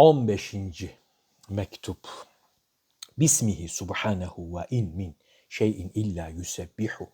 15. mektup. Bismihi subhanehu ve in min şeyin illa yusebbihu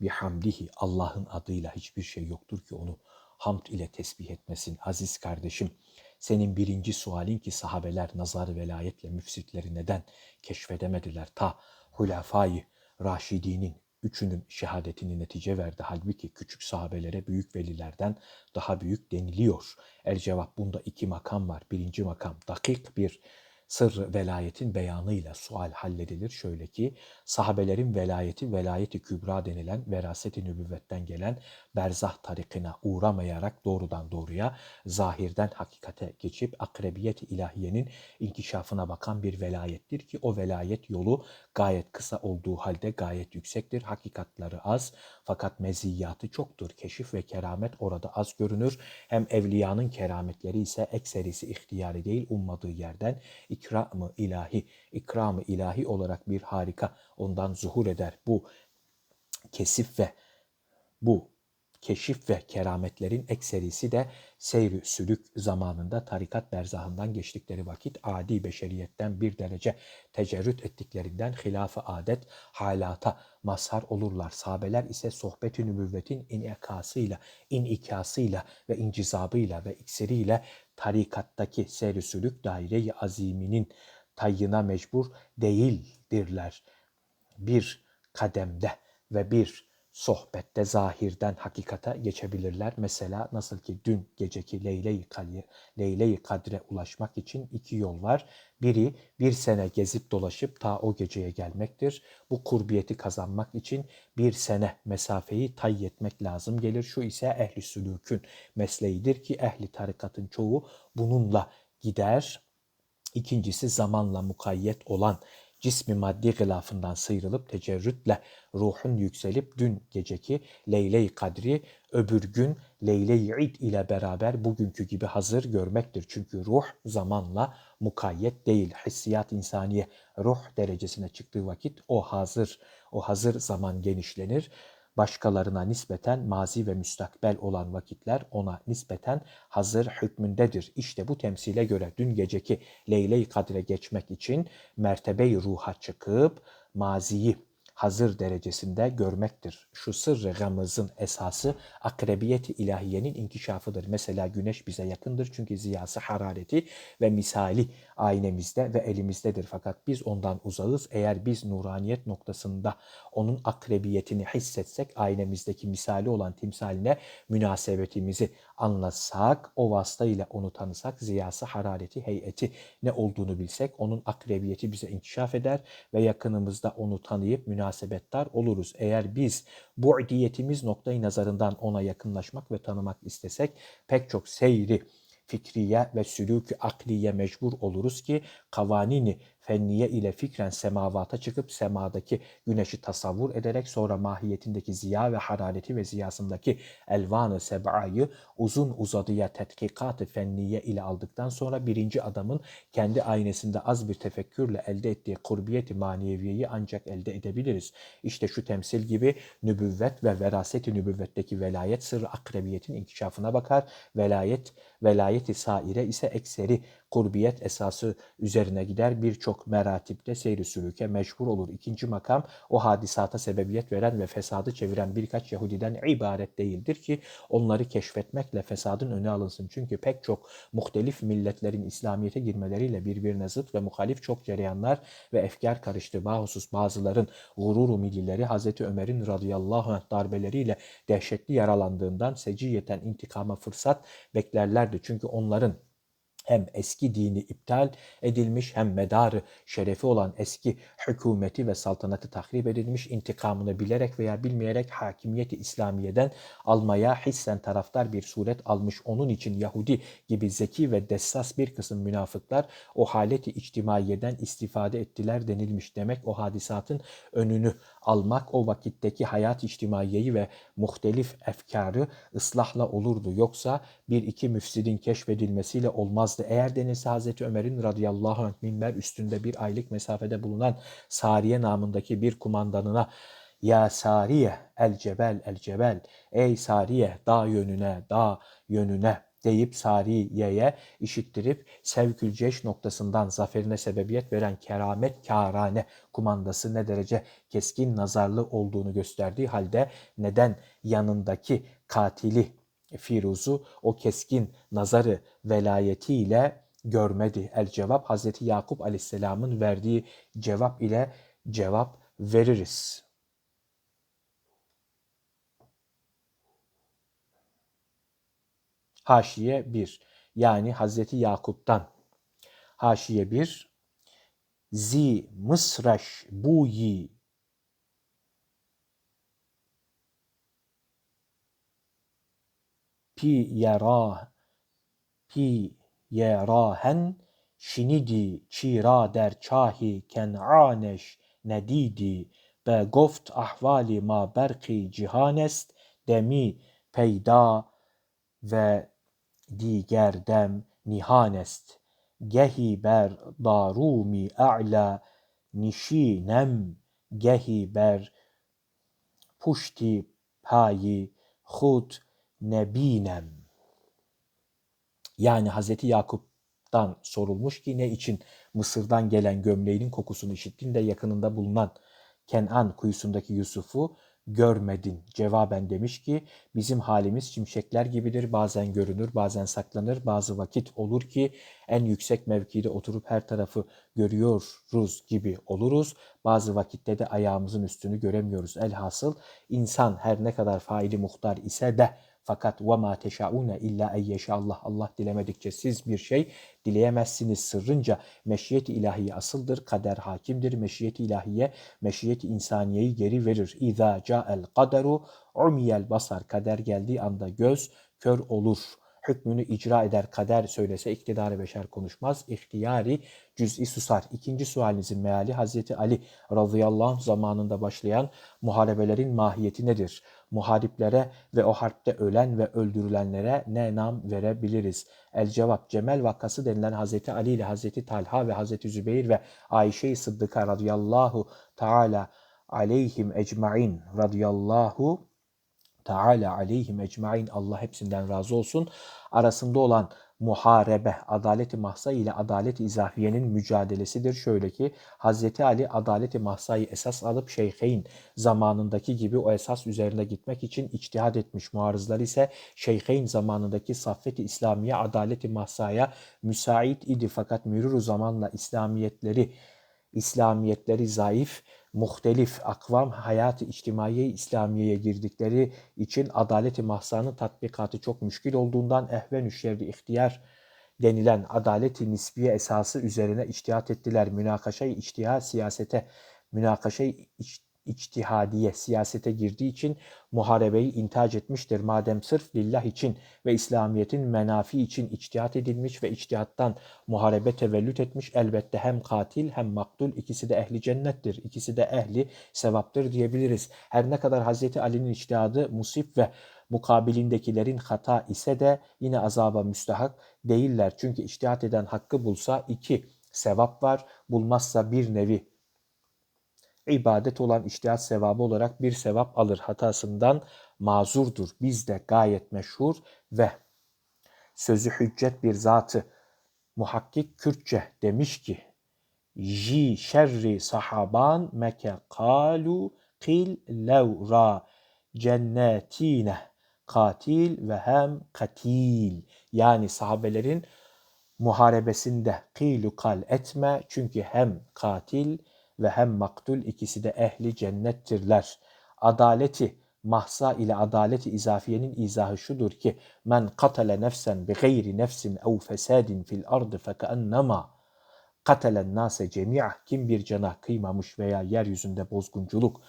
bihamdihi. Allah'ın adıyla hiçbir şey yoktur ki onu hamd ile tesbih etmesin. Aziz kardeşim, senin birinci sualin ki sahabeler nazar velayetle müfsitleri neden keşfedemediler? Ta hulafayı Raşidinin üçünün şehadetini netice verdi. Halbuki küçük sahabelere büyük velilerden daha büyük deniliyor. El cevap bunda iki makam var. Birinci makam dakik bir sır velayetin beyanıyla sual halledilir. Şöyle ki sahabelerin velayeti velayeti kübra denilen veraseti nübüvvetten gelen berzah tarikine uğramayarak doğrudan doğruya zahirden hakikate geçip akrebiyet ilahiyenin inkişafına bakan bir velayettir ki o velayet yolu gayet kısa olduğu halde gayet yüksektir. Hakikatları az fakat meziyatı çoktur. Keşif ve keramet orada az görünür. Hem evliyanın kerametleri ise ekserisi ihtiyari değil ummadığı yerden ikramı ilahi, ikramı ilahi olarak bir harika ondan zuhur eder. Bu kesif ve bu keşif ve kerametlerin ekserisi de seyri sülük zamanında tarikat berzahından geçtikleri vakit adi beşeriyetten bir derece tecerrüt ettiklerinden hilaf adet halata mazhar olurlar. Sahabeler ise sohbet-i nübüvvetin inikasıyla, inikasıyla ve incizabıyla ve iksiriyle tarikattaki seyri sülük daire-i aziminin tayyına mecbur değildirler. Bir kademde ve bir sohbette zahirden hakikata geçebilirler. Mesela nasıl ki dün geceki Leyle-i Kadre ulaşmak için iki yol var. Biri bir sene gezip dolaşıp ta o geceye gelmektir. Bu kurbiyeti kazanmak için bir sene mesafeyi tay etmek lazım gelir. Şu ise ehli sülükün mesleğidir ki ehli tarikatın çoğu bununla gider. İkincisi zamanla mukayyet olan cismi maddi gılafından sıyrılıp tecerrütle ruhun yükselip dün geceki Leyle-i Kadri öbür gün Leyle-i İd ile beraber bugünkü gibi hazır görmektir. Çünkü ruh zamanla mukayyet değil. Hissiyat insaniye ruh derecesine çıktığı vakit o hazır, o hazır zaman genişlenir başkalarına nispeten mazi ve müstakbel olan vakitler ona nispeten hazır hükmündedir. İşte bu temsile göre dün geceki Leyle-i Kadre geçmek için mertebe-i ruha çıkıp maziyi hazır derecesinde görmektir. Şu sırrı gamızın esası akrebiyeti ilahiyenin inkişafıdır. Mesela güneş bize yakındır çünkü ziyası harareti ve misali aynemizde ve elimizdedir. Fakat biz ondan uzağız. Eğer biz nuraniyet noktasında onun akrebiyetini hissetsek aynemizdeki misali olan timsaline münasebetimizi anlatsak, o vasıta ile onu tanısak, ziyası, harareti, heyeti ne olduğunu bilsek, onun akrebiyeti bize inkişaf eder ve yakınımızda onu tanıyıp münasebettar oluruz. Eğer biz bu bu'diyetimiz noktayı nazarından ona yakınlaşmak ve tanımak istesek pek çok seyri, fikriye ve sülükü akliye mecbur oluruz ki kavanini fenniye ile fikren semavata çıkıp semadaki güneşi tasavvur ederek sonra mahiyetindeki ziya ve harareti ve ziyasındaki elvanı seb'ayı uzun uzadıya tetkikat-ı fenniye ile aldıktan sonra birinci adamın kendi aynesinde az bir tefekkürle elde ettiği kurbiyeti maneviyeyi ancak elde edebiliriz. İşte şu temsil gibi nübüvvet ve veraseti nübüvvetteki velayet sırrı akrebiyetin inkişafına bakar. Velayet, velayeti saire ise ekseri kurbiyet esası üzerine gider. Birçok meratipte seyri sülüke meşhur olur. İkinci makam o hadisata sebebiyet veren ve fesadı çeviren birkaç Yahudiden ibaret değildir ki onları keşfetmekle fesadın önü alınsın. Çünkü pek çok muhtelif milletlerin İslamiyet'e girmeleriyle birbirine zıt ve muhalif çok cereyanlar ve efkar karıştı. Bahusus bazıların gururu millileri Hazreti Ömer'in radıyallahu anh darbeleriyle dehşetli yaralandığından seciyeten intikama fırsat beklerlerdi. Çünkü onların hem eski dini iptal edilmiş hem medarı şerefi olan eski hükümeti ve saltanatı tahrip edilmiş intikamını bilerek veya bilmeyerek hakimiyeti İslamiye'den almaya hissen taraftar bir suret almış. Onun için Yahudi gibi zeki ve dessas bir kısım münafıklar o haleti içtimaiyeden istifade ettiler denilmiş. Demek o hadisatın önünü almak o vakitteki hayat içtimaiyeyi ve muhtelif efkarı ıslahla olurdu. Yoksa bir iki müfsidin keşfedilmesiyle olmazdı. Eğer denilse Hazreti Ömer'in radıyallahu anh minber üstünde bir aylık mesafede bulunan Sariye namındaki bir kumandanına ya Sariye el cebel el cebel ey Sariye dağ yönüne dağ yönüne deyip Sariye'ye işittirip sevkül ceş noktasından zaferine sebebiyet veren keramet kârane kumandası ne derece keskin nazarlı olduğunu gösterdiği halde neden yanındaki katili Firuz'u o keskin nazarı velayetiyle görmedi. El cevap Hazreti Yakup Aleyhisselam'ın verdiği cevap ile cevap veririz. Haşiye 1 yani Hazreti Yakup'tan. Haşiye 1 Zi mısraş buyi pi yara pi yerahen şinidi çira der çahi ken'aneş nedidi be goft ahvali ma berki cihanest demi peyda ve diger dem nihanest. Gehi ber darumi a'la nişinem. Gehi ber puşti payi hud nebinem. Yani Hazreti Yakup'tan sorulmuş ki ne için Mısır'dan gelen gömleğinin kokusunu işittin de yakınında bulunan Kenan kuyusundaki Yusuf'u görmedin. Cevaben demiş ki bizim halimiz şimşekler gibidir. Bazen görünür, bazen saklanır. Bazı vakit olur ki en yüksek mevkide oturup her tarafı görüyoruz gibi oluruz. Bazı vakitte de ayağımızın üstünü göremiyoruz. Elhasıl insan her ne kadar faili muhtar ise de fakat ve ma teşaune illa en Allah Allah dilemedikçe siz bir şey dileyemezsiniz sırrınca meşiyeti ilahiye asıldır. Kader hakimdir. Meşiyeti ilahiye meşiyeti insaniyeyi geri verir. İza ca'el kaderu umiyel basar. Kader geldiği anda göz kör olur hükmünü icra eder kader söylese iktidarı beşer konuşmaz. İhtiyari cüz'i susar. İkinci sualinizin meali Hazreti Ali radıyallahu anh zamanında başlayan muharebelerin mahiyeti nedir? Muhariplere ve o harpte ölen ve öldürülenlere ne nam verebiliriz? El cevap Cemel vakası denilen Hazreti Ali ile Hazreti Talha ve Hazreti Zübeyir ve Ayşe-i Sıddıka radıyallahu teala aleyhim ecmain radıyallahu Teala aleyhim ecmain Allah hepsinden razı olsun. Arasında olan muharebe, adaleti mahsa ile adaleti izafiyenin mücadelesidir. Şöyle ki Hazreti Ali adaleti mahsayı esas alıp Şeyheyn zamanındaki gibi o esas üzerinde gitmek için içtihad etmiş. Muarızlar ise Şeyheyn zamanındaki saffeti İslamiye adaleti mahsaya müsait idi fakat mürür zamanla İslamiyetleri İslamiyetleri zayıf muhtelif akvam hayat-ı içtimaiye İslamiye'ye girdikleri için adalet-i mahsanın tatbikatı çok müşkil olduğundan ehven şerri ihtiyar denilen adalet-i nisbiye esası üzerine içtihat ettiler. Münakaşayı içtihat siyasete, münakaşayı iç, içtihadiye siyasete girdiği için muharebeyi intac etmiştir. Madem sırf lillah için ve İslamiyet'in menafi için içtihat edilmiş ve içtihattan muharebe tevellüt etmiş elbette hem katil hem maktul ikisi de ehli cennettir. İkisi de ehli sevaptır diyebiliriz. Her ne kadar Hazreti Ali'nin içtihadı musip ve mukabilindekilerin hata ise de yine azaba müstahak değiller. Çünkü içtihat eden hakkı bulsa iki sevap var, bulmazsa bir nevi ibadet olan iştihat sevabı olarak bir sevap alır. Hatasından mazurdur. Bizde gayet meşhur ve sözü hüccet bir zatı muhakkik Kürtçe demiş ki Ji şerri sahaban meke kalu kil levra cennetine katil ve hem katil. Yani sahabelerin muharebesinde kilu kal etme çünkü hem katil ve hem maktul ikisi de ehli cennettirler. Adaleti mahsa ile adaleti izafiyenin izahı şudur ki men katale nefsen bi gayri nefsin ev fesadin fil ardı fekaennema katelen nase cemi'a kim bir cana kıymamış veya yeryüzünde bozgunculuk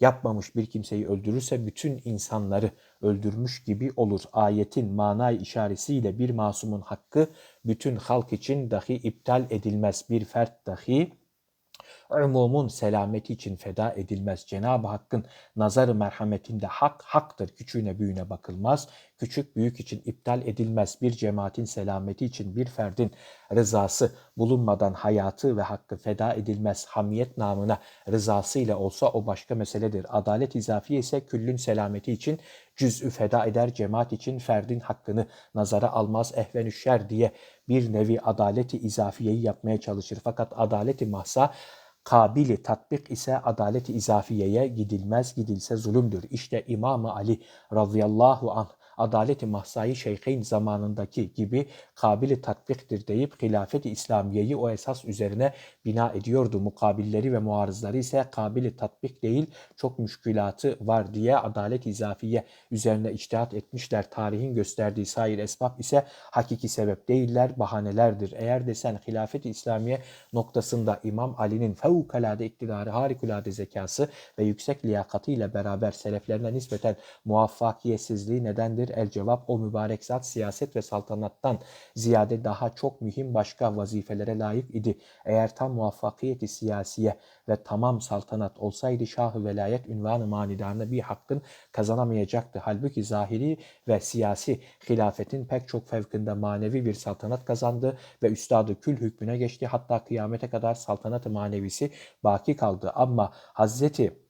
yapmamış bir kimseyi öldürürse bütün insanları öldürmüş gibi olur. Ayetin manay işaretiyle bir masumun hakkı bütün halk için dahi iptal edilmez. Bir fert dahi umumun selameti için feda edilmez. Cenab-ı Hakk'ın nazarı merhametinde hak haktır. Küçüğüne büyüğüne bakılmaz. Küçük büyük için iptal edilmez. Bir cemaatin selameti için bir ferdin rızası bulunmadan hayatı ve hakkı feda edilmez. Hamiyet namına rızasıyla olsa o başka meseledir. Adalet izafiye ise küllün selameti için cüz'ü feda eder. Cemaat için ferdin hakkını nazara almaz. Ehvenüşşer diye bir nevi adaleti izafiyeyi yapmaya çalışır. Fakat adaleti mahsa kabili tatbik ise adaleti izafiyeye gidilmez gidilse zulümdür. İşte İmam Ali radıyallahu anh adaleti mahsayı şeyheyn zamanındaki gibi kabili tatbiktir deyip hilafeti İslamiyeyi o esas üzerine bina ediyordu. Mukabilleri ve muarızları ise kabili tatbik değil çok müşkülatı var diye adalet izafiye üzerine içtihat etmişler. Tarihin gösterdiği sair esbab ise hakiki sebep değiller, bahanelerdir. Eğer desen hilafeti İslamiye noktasında İmam Ali'nin fevkalade iktidarı, harikulade zekası ve yüksek liyakatıyla beraber seleflerine nispeten muvaffakiyetsizliği nedendir? El cevap o mübarek zat siyaset ve saltanattan ziyade daha çok mühim başka vazifelere layık idi. Eğer tam muvaffakiyeti siyasiye ve tamam saltanat olsaydı şah-ı velayet ünvanı manidarına bir hakkın kazanamayacaktı. Halbuki zahiri ve siyasi hilafetin pek çok fevkinde manevi bir saltanat kazandı ve üstadı kül hükmüne geçti. Hatta kıyamete kadar saltanat-ı manevisi baki kaldı. Ama Hazreti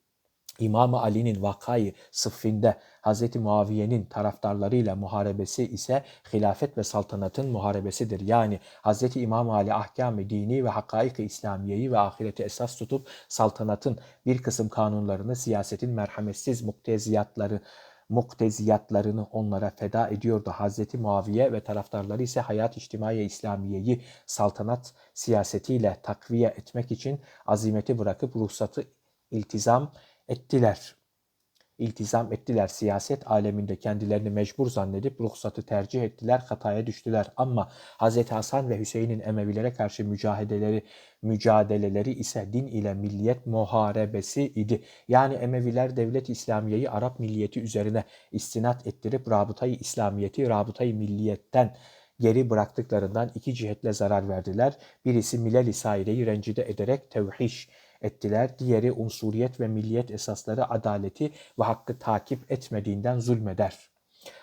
İmam Ali'nin vakayı sıffinde Hz. Muaviye'nin taraftarlarıyla muharebesi ise hilafet ve saltanatın muharebesidir. Yani Hz. İmam Ali ahkam-ı dini ve hakaik-i İslamiyeyi ve ahireti esas tutup saltanatın bir kısım kanunlarını siyasetin merhametsiz mukteziyatları mukteziyatlarını onlara feda ediyordu. Hz. Muaviye ve taraftarları ise hayat içtimai İslamiyeyi saltanat siyasetiyle takviye etmek için azimeti bırakıp ruhsatı iltizam ettiler. İltizam ettiler. Siyaset aleminde kendilerini mecbur zannedip ruhsatı tercih ettiler, hataya düştüler. Ama Hz. Hasan ve Hüseyin'in Emevilere karşı mücadeleleri, mücadeleleri ise din ile milliyet muharebesi idi. Yani Emeviler devlet İslamiyeyi Arap milliyeti üzerine istinat ettirip rabıtayı İslamiyeti, rabıtayı milliyetten geri bıraktıklarından iki cihetle zarar verdiler. Birisi Milal-i Saire'yi rencide ederek tevhiş ettiler. Diğeri unsuriyet ve milliyet esasları adaleti ve hakkı takip etmediğinden zulmeder.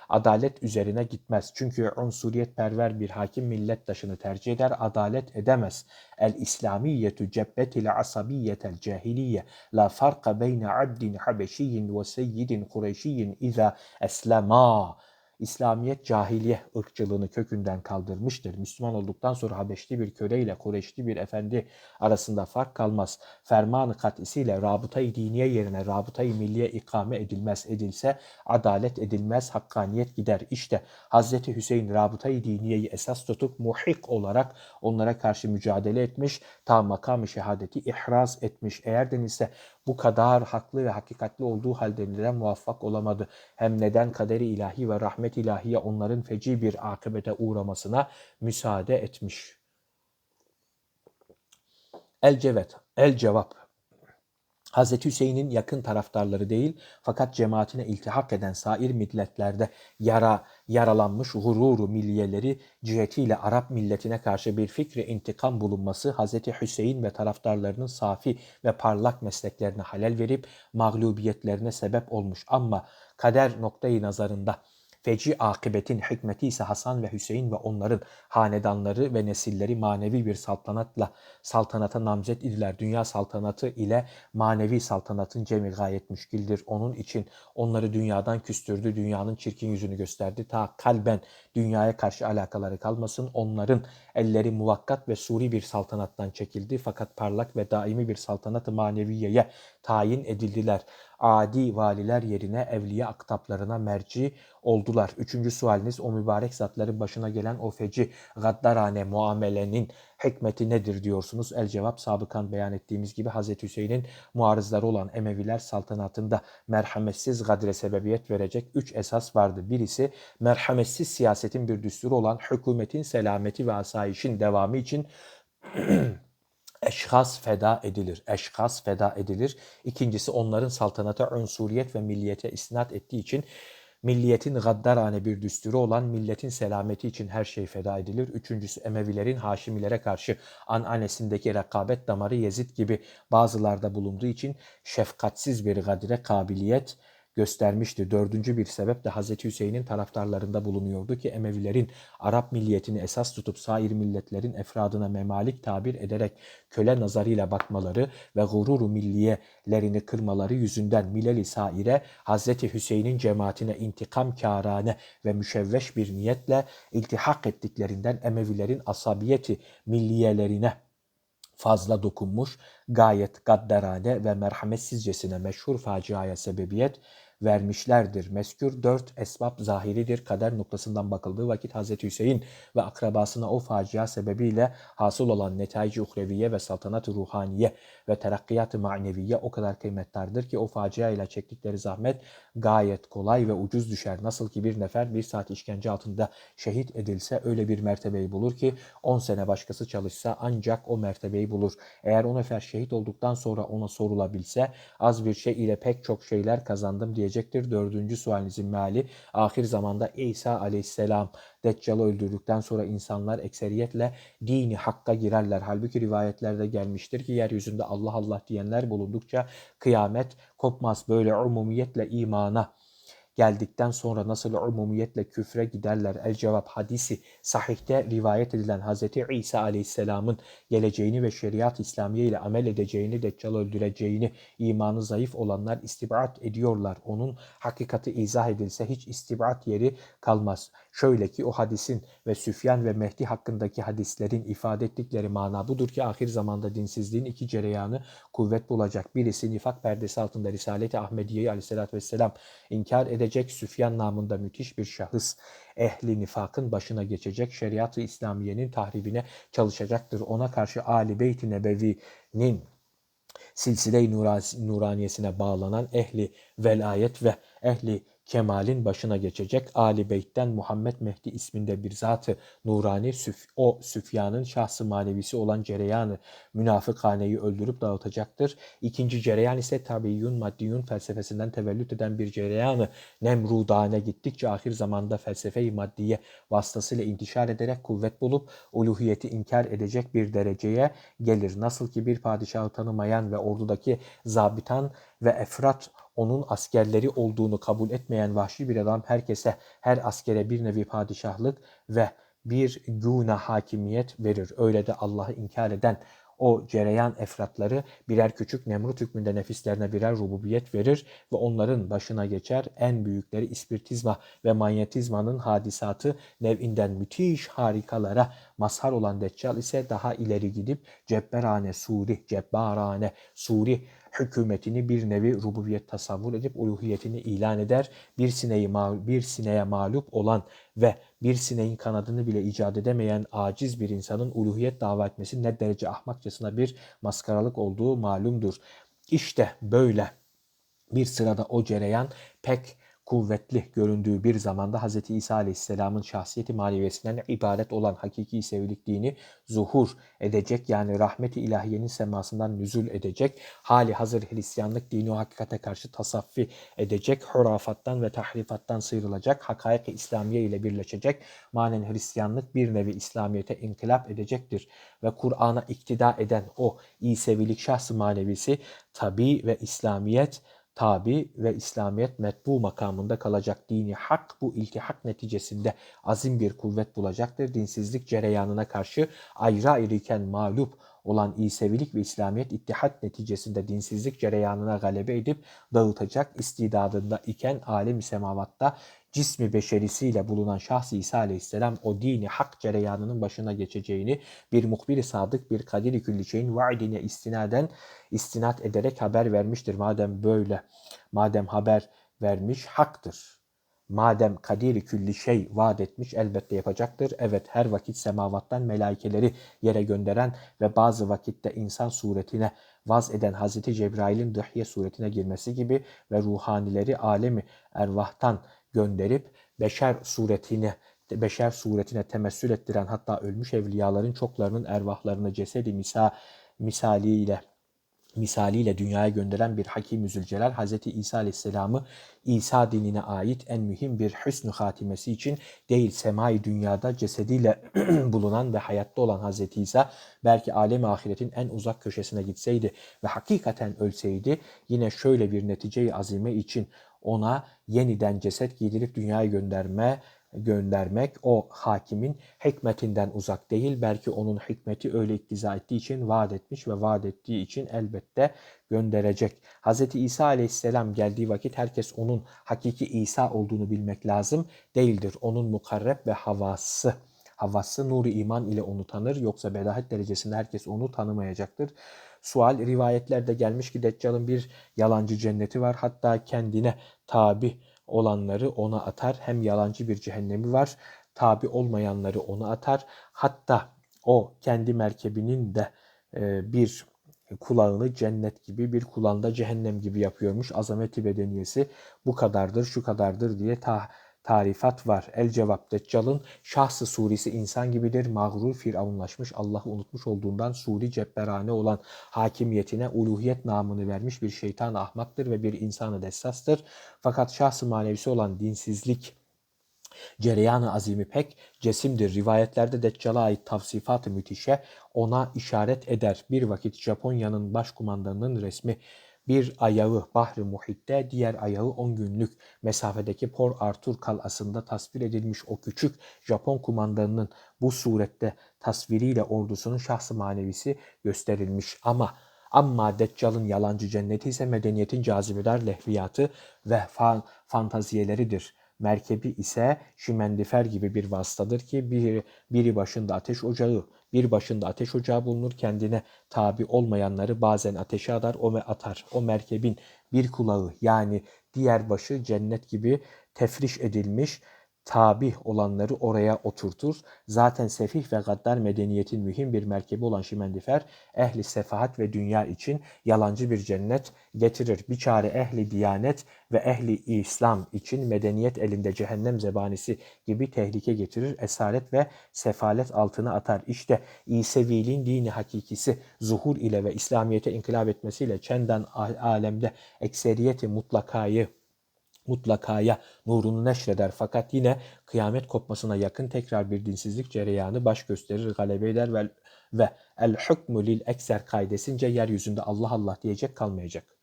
Adalet üzerine gitmez. Çünkü unsuriyet perver bir hakim millet taşını tercih eder, adalet edemez. El İslamiyetu cebbetil asabiyetel cahiliye la farka beyne abdin habeşiyyin ve seyyidin kureyşiyyin iza eslema. İslamiyet cahiliye ırkçılığını kökünden kaldırmıştır. Müslüman olduktan sonra Habeşli bir köle ile Kureyşli bir efendi arasında fark kalmaz. Fermanı katisiyle rabıtayı diniye yerine rabıtayı milliye ikame edilmez edilse adalet edilmez, hakkaniyet gider. İşte Hz. Hüseyin rabıtayı diniyeyi esas tutup muhik olarak onlara karşı mücadele etmiş, ta makamı şehadeti ihraz etmiş. Eğer denilse bu kadar haklı ve hakikatli olduğu halde neden muvaffak olamadı? Hem neden kaderi ilahi ve rahmet ilahiye onların feci bir akıbete uğramasına müsaade etmiş? El cevet, el cevap. Hz. Hüseyin'in yakın taraftarları değil fakat cemaatine iltihak eden sair milletlerde yara, yaralanmış gururu milliyeleri cihetiyle Arap milletine karşı bir fikri intikam bulunması Hz. Hüseyin ve taraftarlarının safi ve parlak mesleklerine halel verip mağlubiyetlerine sebep olmuş ama kader noktayı nazarında Feci akıbetin hikmeti ise Hasan ve Hüseyin ve onların hanedanları ve nesilleri manevi bir saltanatla saltanata namzet idiler. Dünya saltanatı ile manevi saltanatın cemi gayet müşkildir. Onun için onları dünyadan küstürdü, dünyanın çirkin yüzünü gösterdi. Ta kalben dünyaya karşı alakaları kalmasın. Onların elleri muvakkat ve suri bir saltanattan çekildi. Fakat parlak ve daimi bir saltanatı maneviyeye tayin edildiler adi valiler yerine evliya aktaplarına merci oldular. Üçüncü sualiniz o mübarek zatların başına gelen o feci gaddarane muamelenin hikmeti nedir diyorsunuz. El cevap sabıkan beyan ettiğimiz gibi Hz. Hüseyin'in muarızları olan Emeviler saltanatında merhametsiz gadre sebebiyet verecek üç esas vardı. Birisi merhametsiz siyasetin bir düsturu olan hükümetin selameti ve asayişin devamı için eşhas feda edilir. Eşhas feda edilir. İkincisi onların saltanata, unsuriyet ve milliyete isnat ettiği için milliyetin gaddarane bir düsturu olan milletin selameti için her şey feda edilir. Üçüncüsü Emevilerin Haşimilere karşı ananesindeki rekabet damarı Yezid gibi bazılarda bulunduğu için şefkatsiz bir gadire kabiliyet göstermişti. Dördüncü bir sebep de Hz. Hüseyin'in taraftarlarında bulunuyordu ki Emevilerin Arap milliyetini esas tutup sair milletlerin efradına memalik tabir ederek köle nazarıyla bakmaları ve gururu milliyelerini kırmaları yüzünden Mileli Saire Hz. Hüseyin'in cemaatine intikam kârane ve müşevveş bir niyetle iltihak ettiklerinden Emevilerin asabiyeti milliyelerine fazla dokunmuş, gayet gaddarane ve merhametsizcesine meşhur faciaya sebebiyet vermişlerdir. Meskür dört esbab zahiridir. Kader noktasından bakıldığı vakit Hz. Hüseyin ve akrabasına o facia sebebiyle hasıl olan netaici uhreviye ve saltanat ruhaniye ve terakkiyat-ı maneviye o kadar kıymetlidir ki o facia ile çektikleri zahmet gayet kolay ve ucuz düşer. Nasıl ki bir nefer bir saat işkence altında şehit edilse öyle bir mertebeyi bulur ki 10 sene başkası çalışsa ancak o mertebeyi bulur. Eğer o nefer şehit olduktan sonra ona sorulabilse az bir şey ile pek çok şeyler kazandım diyecektir. Dördüncü sualinizin meali ahir zamanda İsa aleyhisselam Deccal'ı öldürdükten sonra insanlar ekseriyetle dini hakka girerler. Halbuki rivayetlerde gelmiştir ki yeryüzünde Allah Allah diyenler bulundukça kıyamet kopmaz. Böyle umumiyetle imana geldikten sonra nasıl umumiyetle küfre giderler? El cevap hadisi sahihte rivayet edilen Hz. İsa aleyhisselamın geleceğini ve şeriat İslamiye ile amel edeceğini, Deccal öldüreceğini imanı zayıf olanlar istibrat ediyorlar. Onun hakikati izah edilse hiç istibrat yeri kalmaz. Şöyle ki o hadisin ve Süfyan ve Mehdi hakkındaki hadislerin ifade ettikleri mana budur ki ahir zamanda dinsizliğin iki cereyanı kuvvet bulacak. Birisi nifak perdesi altında Risalet-i Ahmediye'yi aleyhissalatü vesselam inkar edecek Süfyan namında müthiş bir şahıs ehli nifakın başına geçecek şeriat-ı İslamiye'nin tahribine çalışacaktır. Ona karşı Ali Beyt-i Nebevi'nin silsile-i nuraniyesine bağlanan ehli velayet ve ehli Kemal'in başına geçecek Ali Beyt'ten Muhammed Mehdi isminde bir zatı nurani süf, o Süfyan'ın şahsı manevisi olan cereyanı münafıkhaneyi öldürüp dağıtacaktır. İkinci cereyan ise tabiyyun maddiyun felsefesinden tevellüt eden bir cereyanı nemrudane gittikçe ahir zamanda felsefe-i maddiye vasıtasıyla intişar ederek kuvvet bulup uluhiyeti inkar edecek bir dereceye gelir. Nasıl ki bir padişahı tanımayan ve ordudaki zabitan ve efrat onun askerleri olduğunu kabul etmeyen vahşi bir adam herkese, her askere bir nevi padişahlık ve bir güna hakimiyet verir. Öyle de Allah'ı inkar eden o cereyan efratları birer küçük Nemrut hükmünde nefislerine birer rububiyet verir ve onların başına geçer en büyükleri ispirtizma ve manyetizmanın hadisatı nevinden müthiş harikalara mazhar olan Deccal ise daha ileri gidip cebberane suri, cebbarane suri hükümetini bir nevi rububiyet tasavvur edip uluhiyetini ilan eder. Bir sineği bir sineye mağlup olan ve bir sineğin kanadını bile icat edemeyen aciz bir insanın uluhiyet dava etmesi ne derece ahmakçasına bir maskaralık olduğu malumdur. İşte böyle bir sırada o cereyan pek kuvvetli göründüğü bir zamanda Hz. İsa Aleyhisselam'ın şahsiyeti maneviyesinden ibaret olan hakiki sevilik dini zuhur edecek yani rahmeti ilahiyenin semasından nüzul edecek. Hali hazır Hristiyanlık dini hakikate karşı tasaffi edecek. Hurafattan ve tahrifattan sıyrılacak. Hakaik-i İslamiye ile birleşecek. Manen Hristiyanlık bir nevi İslamiyet'e inkılap edecektir. Ve Kur'an'a iktida eden o İsevilik şahsı manevisi tabi ve İslamiyet tabi ve İslamiyet metbu makamında kalacak dini hak bu iltihak neticesinde azim bir kuvvet bulacaktır. Dinsizlik cereyanına karşı ayrı ayrıyken mağlup olan İsevilik ve İslamiyet ittihat neticesinde dinsizlik cereyanına galebe edip dağıtacak istidadında iken alem-i semavatta cismi beşerisiyle bulunan şahs İsa aleyhisselam o dini hak cereyanının başına geçeceğini bir muhbir sadık bir kadiri külli şeyin vaadine istinaden istinat ederek haber vermiştir. Madem böyle, madem haber vermiş haktır. Madem kadiri külli şey vaat etmiş elbette yapacaktır. Evet her vakit semavattan melaikeleri yere gönderen ve bazı vakitte insan suretine vaz eden Hazreti Cebrail'in dıhye suretine girmesi gibi ve ruhanileri alemi ervahtan gönderip beşer suretine beşer suretine temessül ettiren hatta ölmüş evliyaların çoklarının ervahlarını cesedi misa misaliyle misaliyle dünyaya gönderen bir Hakim-i Zülcelal Hz. İsa Aleyhisselam'ı İsa dinine ait en mühim bir hüsnü hatimesi için değil semai dünyada cesediyle bulunan ve hayatta olan Hz. İsa belki alem ahiretin en uzak köşesine gitseydi ve hakikaten ölseydi yine şöyle bir netice-i azime için ona yeniden ceset giydirip dünyaya gönderme göndermek o hakimin hikmetinden uzak değil. Belki onun hikmeti öyle iktiza ettiği için vaat etmiş ve vaat ettiği için elbette gönderecek. Hz. İsa aleyhisselam geldiği vakit herkes onun hakiki İsa olduğunu bilmek lazım değildir. Onun mukarreb ve havası. Havası nuru iman ile onu tanır. Yoksa bedahet derecesinde herkes onu tanımayacaktır. Sual rivayetlerde gelmiş ki Deccal'ın bir yalancı cenneti var. Hatta kendine tabi olanları ona atar. Hem yalancı bir cehennemi var. Tabi olmayanları ona atar. Hatta o kendi merkebinin de e, bir kulağını cennet gibi bir kulağında cehennem gibi yapıyormuş. Azameti bedeniyesi bu kadardır, şu kadardır diye ta tarifat var. El cevap Deccal'ın şahsı surisi insan gibidir. Mağrur, firavunlaşmış, Allah'ı unutmuş olduğundan suri cebberane olan hakimiyetine uluhiyet namını vermiş bir şeytan ahmaktır ve bir insanı dessastır. Fakat şahsı manevisi olan dinsizlik, Cereyan-ı azimi pek cesimdir. Rivayetlerde Deccal'a ait tavsifat-ı müthişe ona işaret eder. Bir vakit Japonya'nın başkumandanının resmi bir ayağı Bahri Muhit'te, diğer ayağı 10 günlük mesafedeki Port Arthur kalasında tasvir edilmiş o küçük Japon kumandanının bu surette tasviriyle ordusunun şahsı manevisi gösterilmiş. Ama ama Deccal'ın yalancı cenneti ise medeniyetin cazibedar lehviyatı ve fa fantaziyeleridir. Merkebi ise şimendifer gibi bir vasıtadır ki biri, biri başında ateş ocağı, bir başında ateş ocağı bulunur. Kendine tabi olmayanları bazen ateşe atar, o atar. O merkebin bir kulağı yani diğer başı cennet gibi tefriş edilmiş tabi olanları oraya oturtur. Zaten sefih ve gaddar medeniyetin mühim bir merkebi olan Şimendifer, ehli sefahat ve dünya için yalancı bir cennet getirir. Biçare ehli diyanet ve ehli İslam için medeniyet elinde cehennem zebanisi gibi tehlike getirir. Esaret ve sefalet altına atar. İşte İseviliğin dini hakikisi zuhur ile ve İslamiyet'e inkılap etmesiyle çenden alemde ekseriyeti mutlakayı mutlakaya nurunu neşreder fakat yine kıyamet kopmasına yakın tekrar bir dinsizlik cereyanı baş gösterir, galebe eder ve, ve el hukmu lil ekser kaidesince yeryüzünde Allah Allah diyecek kalmayacak.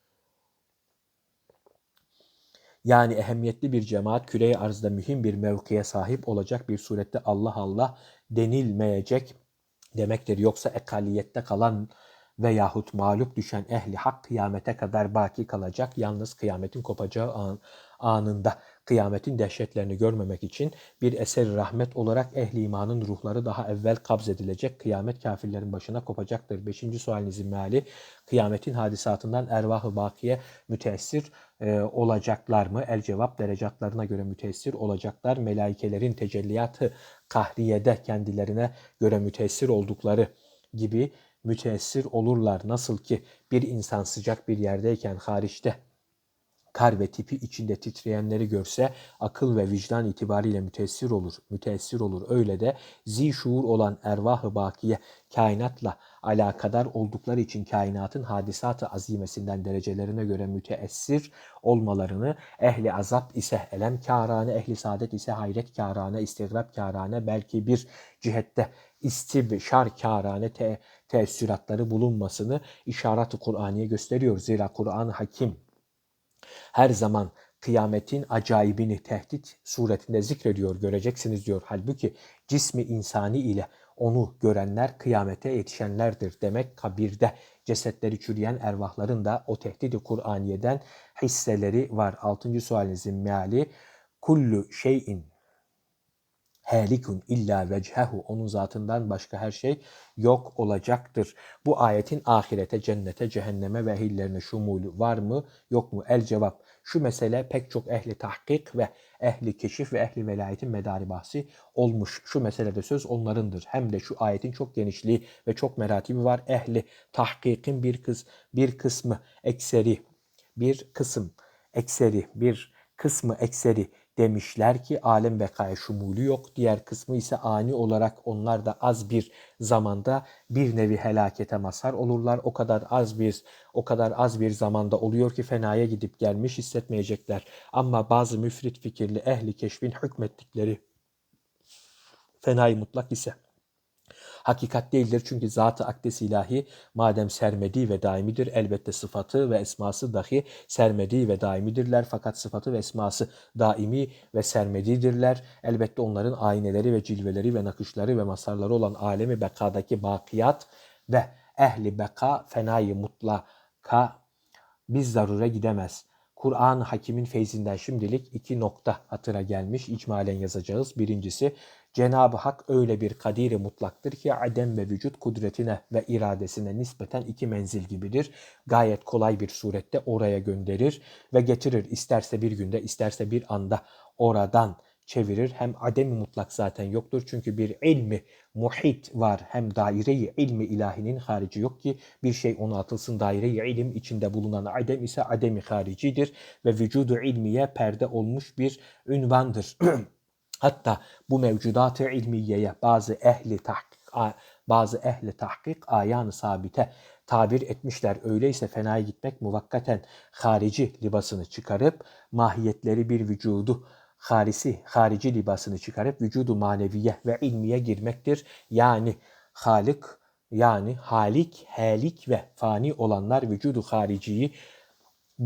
Yani ehemmiyetli bir cemaat küreye arzda mühim bir mevkiye sahip olacak bir surette Allah Allah denilmeyecek demektir. Yoksa ekaliyette kalan veyahut mağlup düşen ehli hak kıyamete kadar baki kalacak. Yalnız kıyametin kopacağı an, anında kıyametin dehşetlerini görmemek için bir eser rahmet olarak ehli imanın ruhları daha evvel kabz edilecek. Kıyamet kafirlerin başına kopacaktır. Beşinci sualinizin meali kıyametin hadisatından ervah-ı bakiye müteessir e, olacaklar mı? El cevap derecatlarına göre müteessir olacaklar. Melaikelerin tecelliyatı kahriyede kendilerine göre müteessir oldukları gibi müteessir olurlar. Nasıl ki bir insan sıcak bir yerdeyken hariçte kar ve tipi içinde titreyenleri görse akıl ve vicdan itibariyle müteessir olur, müteessir olur. Öyle de zi şuur olan ervah-ı bakiye kainatla alakadar oldukları için kainatın hadisatı azimesinden derecelerine göre müteessir olmalarını ehli azap ise elem kârane, ehli saadet ise hayret kârane, istigrab kârane belki bir cihette istibşar kârane te teessüratları bulunmasını işaret-i Kur'aniye gösteriyor. Zira Kur'an hakim her zaman kıyametin acayibini tehdit suretinde zikrediyor, göreceksiniz diyor. Halbuki cismi insani ile onu görenler kıyamete yetişenlerdir. Demek kabirde cesetleri çürüyen ervahların da o tehdidi Kur'aniye'den hisseleri var. Altıncı sualinizin meali kullu şeyin helikun illa vechehu onun zatından başka her şey yok olacaktır. Bu ayetin ahirete, cennete, cehenneme ve hillerine şumulu var mı yok mu? El cevap. Şu mesele pek çok ehli tahkik ve ehli keşif ve ehli velayetin medari bahsi olmuş. Şu meselede söz onlarındır. Hem de şu ayetin çok genişliği ve çok meratibi var. Ehli tahkikin bir kız bir kısmı ekseri bir kısım ekseri bir kısmı ekseri demişler ki alem bekaya şumulu yok. Diğer kısmı ise ani olarak onlar da az bir zamanda bir nevi helakete mazhar olurlar. O kadar az bir o kadar az bir zamanda oluyor ki fenaya gidip gelmiş hissetmeyecekler. Ama bazı müfrit fikirli ehli keşfin hükmettikleri fenayı mutlak ise hakikat değildir. Çünkü zatı akdes ilahi madem sermedi ve daimidir elbette sıfatı ve esması dahi sermedi ve daimidirler. Fakat sıfatı ve esması daimi ve sermedidirler. Elbette onların ayneleri ve cilveleri ve nakışları ve masarları olan alemi bekadaki bakiyat ve ehli beka fenayı mutlaka biz zarure gidemez. Kur'an-ı Hakim'in feyzinden şimdilik iki nokta hatıra gelmiş. İcmalen yazacağız. Birincisi Cenab-ı Hak öyle bir kadiri mutlaktır ki adem ve vücut kudretine ve iradesine nispeten iki menzil gibidir. Gayet kolay bir surette oraya gönderir ve getirir. İsterse bir günde isterse bir anda oradan çevirir. Hem adem mutlak zaten yoktur. Çünkü bir ilmi muhit var. Hem daire-i ilmi ilahinin harici yok ki bir şey ona atılsın. Daire-i ilim içinde bulunan adem ise ademi haricidir ve vücudu ilmiye perde olmuş bir ünvandır. Hatta bu mevcudat-ı ilmiyeye bazı ehli tahkik bazı ehli tahkik ayanı sabite tabir etmişler. Öyleyse fenaya gitmek muvakkaten harici libasını çıkarıp mahiyetleri bir vücudu harisi, harici libasını çıkarıp vücudu maneviye ve ilmiye girmektir. Yani Halik, yani Halik, Helik ve fani olanlar vücudu hariciyi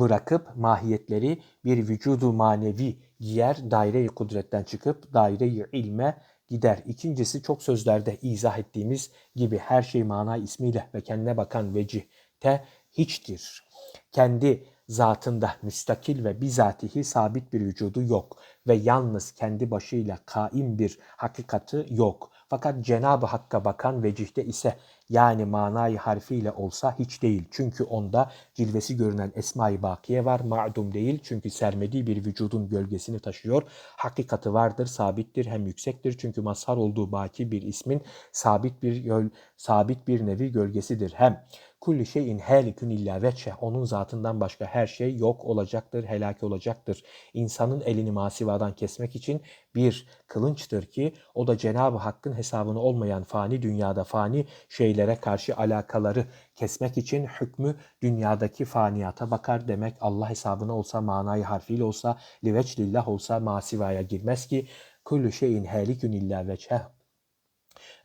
bırakıp mahiyetleri bir vücudu manevi giyer, daire-i kudretten çıkıp daire-i ilme gider. İkincisi çok sözlerde izah ettiğimiz gibi her şey mana ismiyle ve kendine bakan vecihte hiçtir. Kendi zatında müstakil ve bizatihi sabit bir vücudu yok ve yalnız kendi başıyla kaim bir hakikati yok. Fakat Cenab-ı Hakk'a bakan vecihte ise yani manayı harfiyle olsa hiç değil. Çünkü onda cilvesi görünen Esma-i Bakiye var. Ma'dum değil çünkü sermediği bir vücudun gölgesini taşıyor. Hakikati vardır, sabittir hem yüksektir. Çünkü mazhar olduğu baki bir ismin sabit bir göl, sabit bir nevi gölgesidir. Hem kulli şeyin helikün illa veçhe. Onun zatından başka her şey yok olacaktır, helak olacaktır. İnsanın elini masivadan kesmek için bir kılınçtır ki o da Cenab-ı Hakk'ın hesabını olmayan fani dünyada fani şeylere karşı alakaları kesmek için hükmü dünyadaki faniyata bakar demek Allah hesabına olsa manayı harfiyle olsa liveçlillah olsa masivaya girmez ki kullu şeyin helikün illa veçheh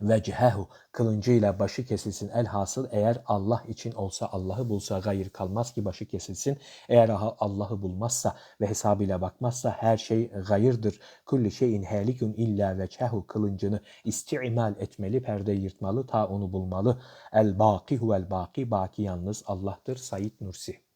vecehehu kılıncıyla başı kesilsin. Elhasıl eğer Allah için olsa Allah'ı bulsa gayır kalmaz ki başı kesilsin. Eğer Allah'ı bulmazsa ve hesabıyla bakmazsa her şey gayırdır. Kulli şeyin helikun illa vecehu kılıncını istimal etmeli, perde yırtmalı, ta onu bulmalı. El baki huvel baki, baki yalnız Allah'tır. Said Nursi